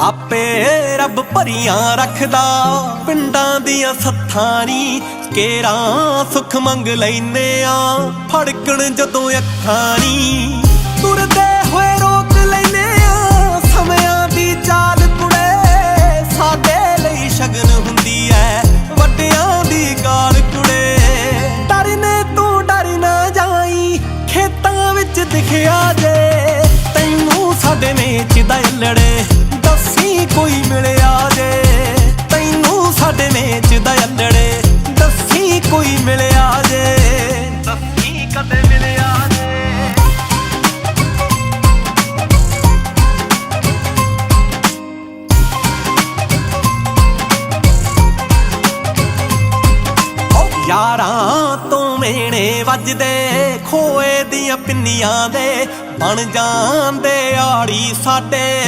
ਆਪੇ ਰੱਬ ਭਰੀਆਂ ਰੱਖਦਾ। ਪਿੰਡਾਂ ਦੀਆਂ ਸੱਥਾਂ ਨੀ ਕੇਰਾ ਸੁਖ ਮੰਗ ਲੈਨੇ ਆ ਫੜਕਣ ਜਦੋਂ ਅੱਖਾਂ ਨੀ, ਤੁਰਦੇ ਹੋਏ ਰੋਕ ਲੈਨੇ ਆ ਸਮਿਆਂ ਦੀ ਚਾਲ ਕੁੜੇ, ਸਾਡੇ ਲਈ ਸ਼ਗਨ ਹੁੰਦੀ ਐ। ਵੱਡਿਆਂ ਦੀ ਗਾਲ ਕੁੜੇ, ਡਰਨੇ ਤੂੰ ਡਰ ਨਾ ਜਾਈ। ਖੇਤਾਂ ਵਿੱਚ ਦਿਖਿਆ ਜੇ, ਤੈਨੂੰ ਸਾਡੇ ਮੇਚ ਦਾ ਲੜੇ। ਕੋਈ ਮਿਲਿਆ ਜੇ? ਤੈਨੂੰ ਸਾਡੇ ਮੇਚ ਦਾ ਲੜੇ ਦੱਸੀ ਕੋਈ ਮਿਲਿਆ ਜੇ? ਦੱਸੀ ਕਦੇ ਮਿਲਿਆ ਯਾਰਾਂ ਤੋਂ ਮੇਣੇ ਵੱਜਦੇ, ਖੋਏ ਦੀਆਂ ਪਿੰਨੀਆਂ ਦੇ ਬਣ ਜਾਂਦੇ ਆੜੀ ਸਾਡੇ।